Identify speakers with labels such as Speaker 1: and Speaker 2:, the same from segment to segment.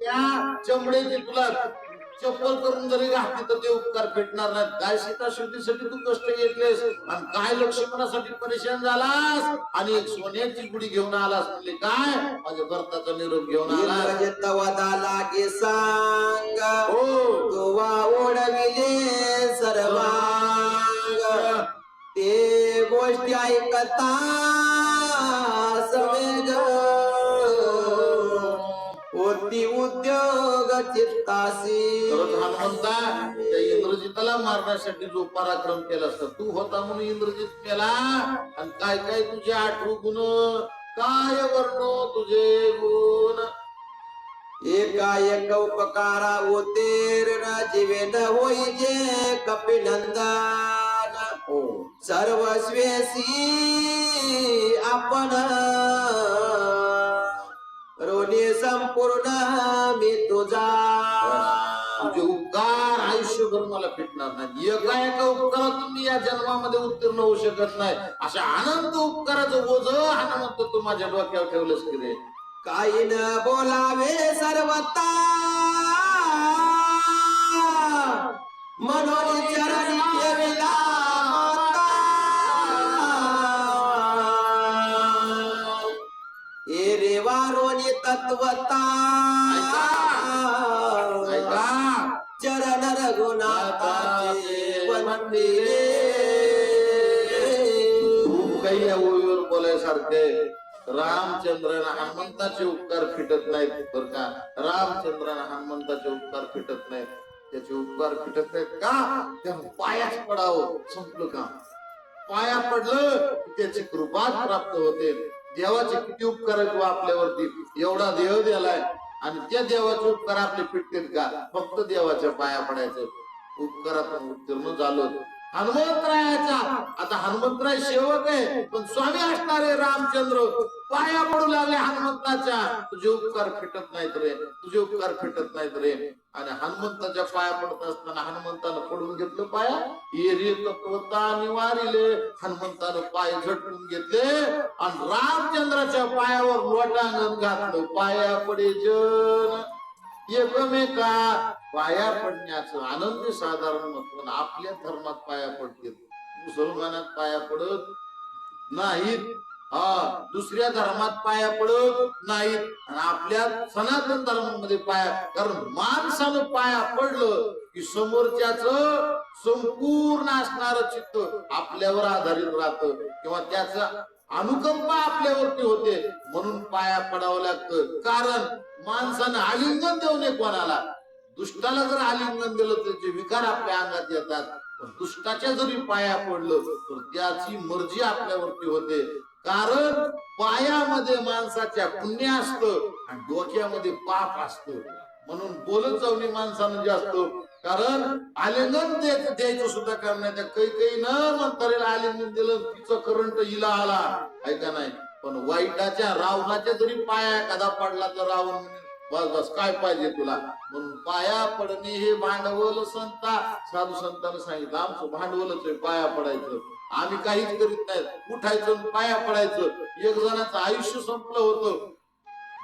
Speaker 1: त्या चमड्याची तुला चप्पल करून जरी घातली तर ते उपकार भेटणार नाहीत. काय सीता शेवटीसाठी तू कष्ट घेतलेस. आणि काय लक्ष्मणासाठी परेशान झालास? आणि एक सोन्याची गुढी घेऊन आलास म्हणजे काय? माझ्या भरताचा निरोप घेऊन आलास.
Speaker 2: इंद्रजित वदा लागे सांग.
Speaker 1: हो.
Speaker 2: ओढविले सर्वांग. ते गोष्टी ऐकता चित्तासी
Speaker 1: तरच हनुमंता त्या इंद्रजिताला मारण्यासाठी जो पराक्रम केला असता. तू होता म्हणून इंद्रजित केला. आणि काय काय तुझे आठवू गुण? काय वर्ण तुझे गुण?
Speaker 2: एका एक उपकारा होते ऋण जीवे न होईजे कपिनंदन
Speaker 1: हो.
Speaker 2: सर्वस्वेसी आपण ऋणी संपूर्ण मी तुझा.
Speaker 1: तुझे उपकार आयुष्यभर मला फिटणार नाही. एका एका उपकारातून मी या जन्मामध्ये उत्तीर्ण होऊ शकत नाही. अशा अनंत उपकाराचं ओझ हनुमंत तू माझ्या डोक्यावर ठेवलंस की रे.
Speaker 2: काही न बोलावे सर्वता. म्हणून
Speaker 1: ऐका
Speaker 2: चरण रघुनाथाचे वंदिले।
Speaker 1: खूप काही या ओळीवर बोलायसारखे रामचंद्र हनुमंताचे उपकार फिटत नाहीत बर का? रामचंद्र हनुमंताचे उपकार फिटत नाहीत. त्याचे उपकार फिटत नाहीत का? त्यानं पायाच पडावं संपलं का पाया पडलं त्याची कृपाच प्राप्त होते. देवाचे किती उपकार आपल्यावरती. एवढा देव दिलाय आणि त्या देवाचे उपकार आपले फिटतील का? फक्त देवाच्या पाया पडायचं. उपकारात उत्तीर्ण झालो हनुमंतरायाचा. आता हनुमंतराय सेवक आहे पण स्वामी असणारे रामचंद्र पाया पडू लागले हनुमंताच्या. तुझे उपकार फिटत नाहीत रे तुझे उपकार फिटत नाहीत रे. आणि हनुमंताच्या पाया पडत असताना हनुमंतानं पडून घेतलं पाया. एरी तत्वता निवारिले. हनुमंतानं पाय झटकून घेतले आणि रामचंद्राच्या पायावर लोटांगण घातलं. पाया पडे जन एकमेका पाया पडण्याचं आनंद साधारण महत्त्व आपल्या धर्मात पाया पडतील. मुसलमानात पाया पडत नाहीत. हा दुसऱ्या धर्मात पाया पडत नाहीत. आणि आपल्या सनातन धर्मामध्ये पाया कारण माणसानं पाया पडलं की समोरच्याच संपूर्ण असणार चित्त आपल्यावर आधारित राहत. किंवा त्याचा अनुकंपा आपल्यावरती होते. म्हणून पाया पडावं लागतं. कारण माणसानं आलिंगन देऊ नये कोणाला. दुष्टाला जर आलिंगन दिलं तर त्याचे विकार आपल्या अंगात येतात. पण दुष्टाच्या जरी पाया पडलं तर त्याची मर्जी आपल्यावरती होते. कारण पायामध्ये माणसाच्या पुण्य असतं आणि डोक्यामध्ये पाप असत. म्हणून बोलत जाऊन माणसानं असतं कारण आलिंगन द्यायचं सुद्धा कारण नाही. त्या काही काही न म्हणता आलिंगन दिलं तिचं करंट हिला आला. ऐका नाही पण वाईटाच्या रावणाच्या जरी पाया एखादा पडला तर रावण बस बस काय पाहिजे तुला? म्हणून पाया पडणे हे भांडवल संता. साधू संतांना सांगितलं आमचं भांडवलच आहे पाया पडायचं. आम्ही काहीच करीत नाही. उठायचं पाया पडायचं. एक जणाचं आयुष्य संपलं होतं.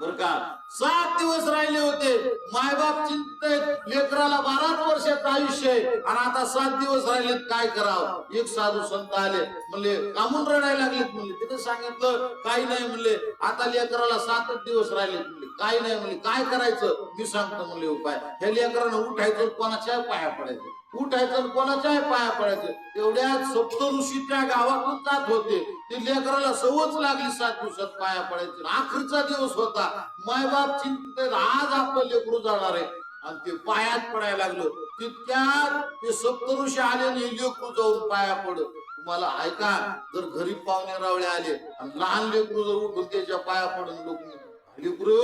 Speaker 1: बर का? सात दिवस राहिले होते. मायबाप चिंतेत लेकराला बारा वर्षाचं आयुष्य आहे. आणि आता सात दिवस राहिलेत काय करावं? एक साधू संत आले म्हणले कामून रडायला लागलेत म्हणले. तिथे सांगितलं काही नाही म्हणले. आता लेकराला सातच दिवस राहिलेत काय नाही म्हणले काय करायचं? मी सांगतो म्हणले उपाय. ह्या लेकरानं उठायचं कोणाच्या पाया पडायचं. उठायचं आणि कोणाच्या पाया पडायचं. एवढ्या सप्त ऋषी त्या गावातून जात होते. ते लेकराला सवच लागली सात दिवसात पाया पडायची. आखरचा दिवस होता. मायबाप चिंतेत आज आपलं लेकरू जाणार आहे. आणि ते पायात पडायला लागलो. तितक्यात ते सप्त ऋषी आले आणि लेकरू जाऊन पाया पडत तुम्हाला ऐका जर घरी पाहुणे रावळे आले आणि लहान लेकरू जर उठून त्याच्या पाया पडून लोक लेकरू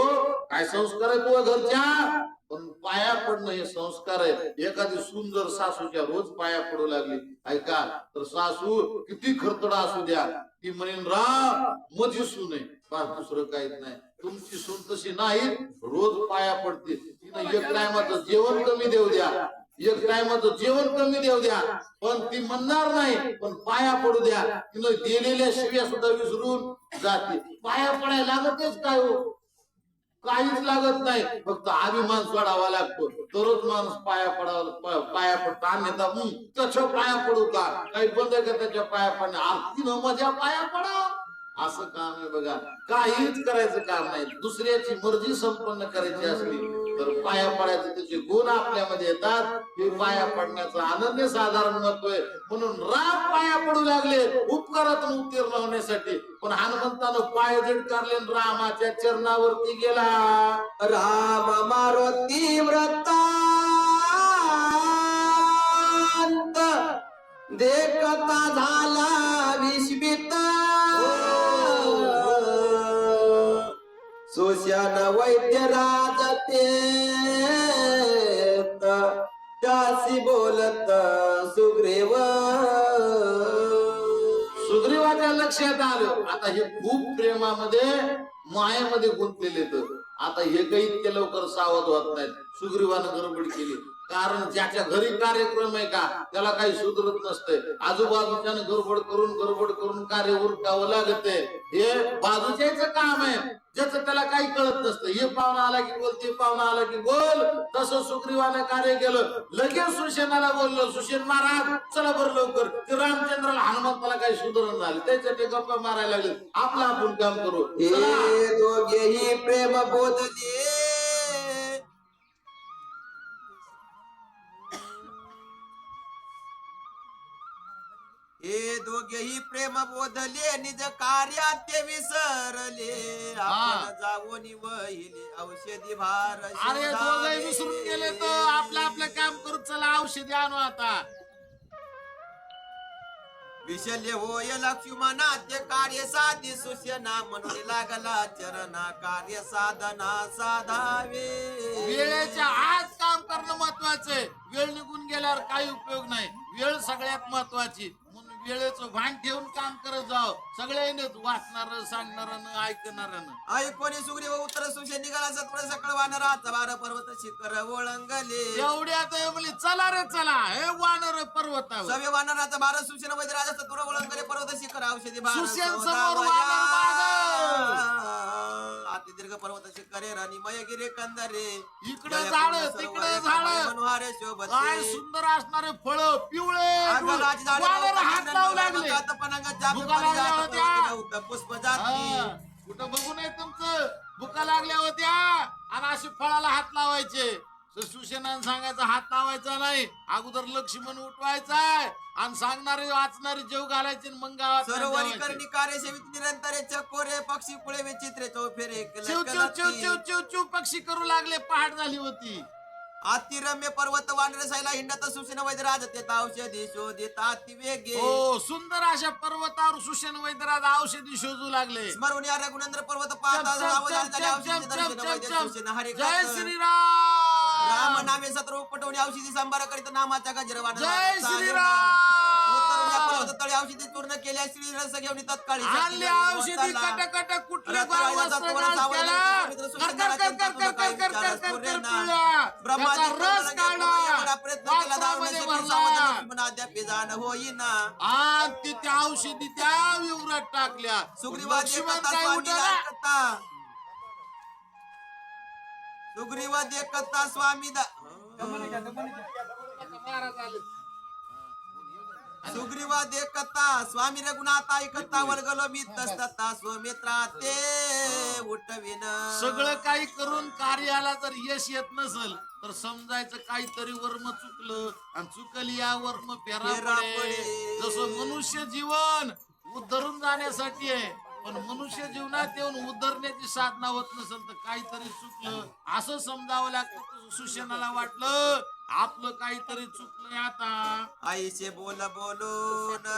Speaker 1: काय संस्कार आहे तुझ्या घरच्या? पण पाया पडणं हे संस्कार आहे एखादी सून जर सासूच्या रोज पाया पडू लागली. ऐका तर सासू किती खरतडा असू द्या. ती म्हणेन राम मधी सून आहे फार दुसरं काहीच नाही. तुमची सून तशी नाही. रोज पाया पडते. तिनं एक टायमाचं जेवण कमी देऊ द्या. एक टायमाचं जेवण कमी देऊ द्या. पण ती म्हणणार नाही. पण पाया पडू द्या. तिनं दिलेल्या शिव्या सुद्धा विसरून जाते. पाया पडायला लागतेच काय हो? काहीच लागत नाही. फक्त अभिमान सोडावा लागतो. तरच माणूस पाया पडावा पाया पडतो. अन्यथा हं, त्याच्या पाया पडू का? काही बंद का त्याच्या पाया पडणे? आरतीनं माझ्या पाया पडा असं काम आहे बघा. काहीच करायचं काम नाही. दुसऱ्याची मर्जी संपन्न करायची असली तर पाया पडायचे त्याचे गुण आपल्यामध्ये येतात हे पाया पडण्याचं अनन्य साधारण महत्त्व आहे म्हणून राम पाया पडू लागले उपकारातून उत्तीर्ण होण्यासाठी. पण हनुमंतानं पाय झटकारले आणि रामाच्या चरणावरती गेला.
Speaker 2: राम मारुती व्रतांत. देखता झाला विस्मित. सुशान वैद्य राजते त्यासी बोलत सुग्रीव.
Speaker 1: सुग्रीवाच्या लक्षात आलं. आता हे खूप प्रेमामध्ये मायेमध्ये गुंतलेले तर आता हे काही इतके लवकर सावध होत नाहीत. सुग्रीवानं गडबड केली. कारण ज्याच्या घरी कार्यक्रम आहे का त्याला काही सुधरत नसतंय आजूबाजूच्यानं गडबड करून गडबड करून कार्य उरकावं लागते. हे बाजूच्याच काम आहे. ज्याचं त्याला काही कळत नसतं. हे पाहुणा आला की बोल ते पाहुणा आला की बोल. तसं सुग्रीवानं कार्य केलं. लगेच सुशेनाला बोललो सुशेन महाराज चला बरं लवकर. ते रामचंद्राला हनुमंताला काही सुधारण झाले. त्याच्यासाठी गप्पा मारायला लागले. आपलं आपण काम करू.
Speaker 2: हे प्रेम बोधले हे दोघेही प्रेम बोधले निज कार्यात ते विसरले आपण जाऊन वहिले औषधी भार
Speaker 1: अरे दोघं. विसरून गेले तर आपलं आपलं काम करू चला औषधी आणू आता.
Speaker 2: विशल्य होय लक्ष्मणा ते कार्य साधी सुशना म्हणून लागला चरणा कार्य साधना साधावे.
Speaker 1: वेळेच्या आज काम करणं महत्वाचं आहे. वेळ निघून गेल्यावर काही उपयोग नाही. वेळ सगळ्यात महत्वाची. म्हणून वेळेचं भान ठेवून काम करत जाव. सगळ्यांनीच वाचणार सांगणार ऐकणार
Speaker 2: ऐकोनी सुग्रीव उत्तर सुशे निघाला सत्वर सकळ वानराचा बार पर्वत शिखर ओळंगले.
Speaker 1: एवढ्यात म्हणजे चला रे चला हे वानर पर्वतावर.
Speaker 2: सव्य वानराचा बार सुशेन वैद्य राजा सत्वर ओळंगले पर्वत शिखर औषधी बार
Speaker 1: सुशेन समोर
Speaker 2: पर्वत शिखरे राणी मयगिरी कंदरे.
Speaker 1: इकडे झाड तिकडे झाड.
Speaker 2: शोभते.
Speaker 1: काय सुंदर असणारे फळ पिवळे
Speaker 2: झाडे
Speaker 1: हात लावू लागले.
Speaker 2: पनंग
Speaker 1: भुका लागल्या होत्या.
Speaker 2: जाती
Speaker 1: हा, कुठं बघू नये तुमचं. भुका लागल्या होत्या. आणि असे फळाला हात लावायचे. तर सुशेनानं सांगायचं हात लावायचा नाही. अगोदर लक्ष्मण उठवायचाय आणि सांगणारे वाचणारे जेव घालायचे मग गावात
Speaker 2: सरोवरी
Speaker 1: जेवायचे.
Speaker 2: करणी कार्य सेवित निरंतर चकोरे पक्षी कुळे विचित्रे चौफेरे
Speaker 1: चिव चिव चिव चिव चिव चिव पक्षी करू लागले पहाट झाली होती.
Speaker 2: अतिरम्य पर्वत वानरे सायला हिंडत सुशिन वैद्य राज तेथ औषधी शोधित अति वेगे.
Speaker 1: हो सुंदर अशा पर्वतावर सुशेन वैद्यराज औषधी शोधू लागले.
Speaker 2: स्मरून या रघुनंद्र पर्वत पाहता
Speaker 1: चप,
Speaker 2: सावधान राम नामे सत्र पटवणी औषधी सांबारा करीत नामाच्या गजरवान
Speaker 1: जय श्रीराम
Speaker 2: तळे औषधी पूर्ण केल्या श्री रस घेऊन तत्काळी
Speaker 1: आणली औषधी कटकट कुठल्या ब्रह्माचा रस
Speaker 2: प्रयत्न केला होईना.
Speaker 1: आज ती त्या औषधी त्या विवरात टाकल्या.
Speaker 2: सुग्रीवाची
Speaker 1: लक्ष्मण काय उठला
Speaker 2: कथा सुग्रीवा कथा स्वामी दा
Speaker 1: महाराज आले.
Speaker 2: सुग्रीवा दे कथा स्वामी रघुनाथ ऐकता वर्गलो मी तस्तता स्वमित्रा ते उठविन
Speaker 1: सगळं काही करून कार्याला जर यश येत नसल तर समजायचं काहीतरी वर्म चुकलं आणि चुकल या वर्म फेरा
Speaker 2: फेरा
Speaker 1: पडे
Speaker 2: पडे.
Speaker 1: जसं मनुष्य जीवन उद्धरून जाण्यासाठी आहे पण मनुष्य जीवनात येऊन उद्धरण्याची साधना होत नसेल तर काहीतरी चुकलं. असं समजावं लागतं सुशेनाला वाटलं. आपलं काहीतरी चुकलंय आता.
Speaker 2: आईचे बोल बोलून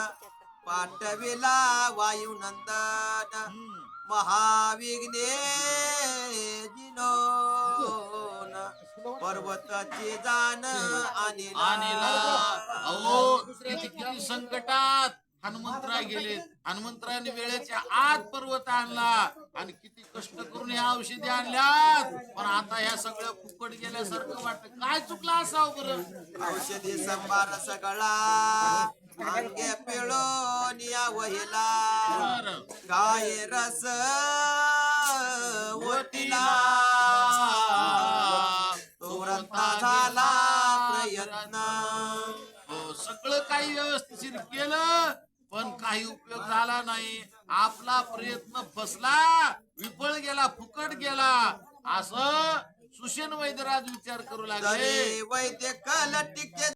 Speaker 2: पाठविला वायू नंदन
Speaker 1: हम्म.
Speaker 2: महाविघ्ने जिनोन पर्वताची जाण
Speaker 1: आणीला.
Speaker 2: आणीला.
Speaker 1: अहो किती संकटात. हनुमंतराय गेले. हनुमंतरायने वेळेच्या आत पर्वत आणला आणि किती कष्ट करून ह्या औषधी आणल्यात. पण आता ह्या सगळ्या फुकट गेल्यासारखं वाटत. काय चुकलं असाव बर?
Speaker 2: औषधी संभार सगळा. अंगे पिळोनिया वहिला
Speaker 1: रस
Speaker 2: झाला प्रयत्न. हो, सगळं
Speaker 1: काही व्यवस्थित केलं. पण काही उपयोग झाला नाही. आपला प्रयत्न फसला विफळ गेला फुकट गेला. असं सुशेन वैद्यराज विचार करू लागले.
Speaker 2: वैद्य कल